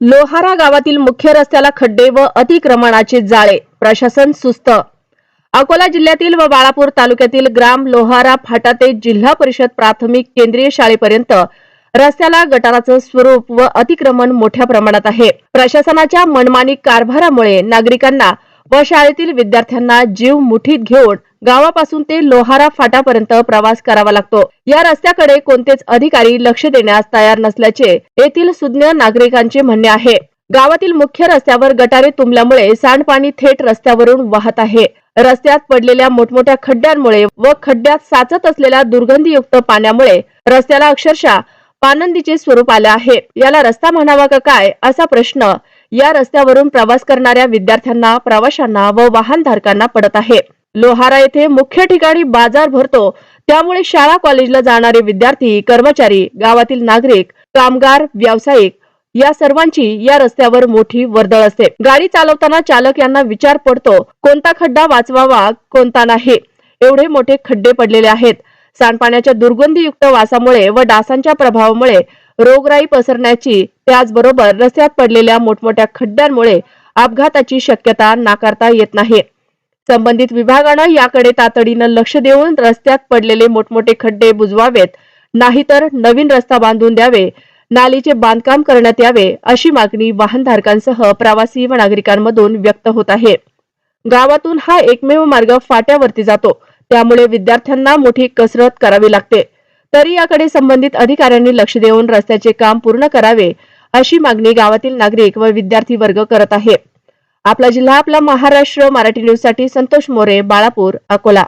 लोहारा गावातील मुख्य रस्त्याला खड्डे व अतिक्रमणाचे जाळे. प्रशासन सुस्त. अकोला जिल्ह्यातील व बाळापूर तालुक्यातील ग्राम लोहारा फाटा ते जिल्हा परिषद प्राथमिक केंद्रीय शाळेपर्यंत रस्त्याला गटाराचं स्वरूप व अतिक्रमण मोठ्या प्रमाणात आहे. प्रशासनाच्या मनमानी कारभारामुळे नागरिकांना व शाळेतील विद्यार्थ्यांना जीव मुठीत घेऊन गावापासून ते लोहारा फाटापर्यंत प्रवास करावा लागतो. या रस्त्याकडे कोणतेच अधिकारी लक्ष देण्यास तयार नसल्याचे येथील सुज्ञ नागरिकांचे म्हणणे आहे. गावातील मुख्य रस्त्यावर गटारे तुंबल्यामुळे सांडपाणी थेट रस्त्यावरून वाहत आहे. रस्त्यात पडलेल्या मोठमोठ्या खड्ड्यांमुळे व खड्ड्यात साचत असलेल्या दुर्गंधीयुक्त पाण्यामुळे रस्त्याला अक्षरशः पानंदीचे स्वरूप आले आहे. याला रस्ता म्हणावा का काय असा प्रश्न या रस्त्यावरून प्रवास करणाऱ्या विद्यार्थ्यांना प्रवाशांना व वाहनधारकांना पडत आहे. लोहारा येथे मुख्य ठिकाणी बाजार भरतो. त्यामुळे शाळा कॉलेजला जाणारे विद्यार्थी कर्मचारी गावातील नागरिक कामगार व्यावसायिक या सर्वांची या रस्त्यावर मोठी वर्दळ असते. गाडी चालवताना चालक यांना विचार पडतो कोणता खड्डा वाचवावा कोणता नाही? एवढे मोठे खड्डे पडलेले आहेत. सांडपाण्याच्या दुर्गंधीयुक्त वासामुळे व डासांच्या प्रभावामुळे रोगराई पसरण्याची त्याचबरोबर रस्त्यात पडलेल्या मोठमोठ्या खड्ड्यांमुळे अपघाताची शक्यता नाकारता येत नाही. संबंधित विभागानं याकडे तातडीनं लक्ष देऊन रस्त्यात पडलेले मोठमोठे खड्डे बुजवावेत नाहीतर नवीन रस्ता बांधून द्यावे नालीचे बांधकाम करण्यात यावे अशी मागणी वाहनधारकांसह प्रवासी व नागरिकांमधून व्यक्त होत आहे. गावातून हा एकमेव मार्ग फाट्यावरती जातो त्यामुळे विद्यार्थ्यांना मोठी कसरत करावी लागते. तरी याकडे संबंधित अधिकाऱ्यांनी लक्ष देऊन रस्त्याचे काम पूर्ण करावे अशी मागणी गावातील नागरिक व विद्यार्थी वर्ग करत आहे आपला जिल्हा आपला महाराष्ट्र मराठी न्यूजसाठी संतोष मोरे बाळापूर अकोला.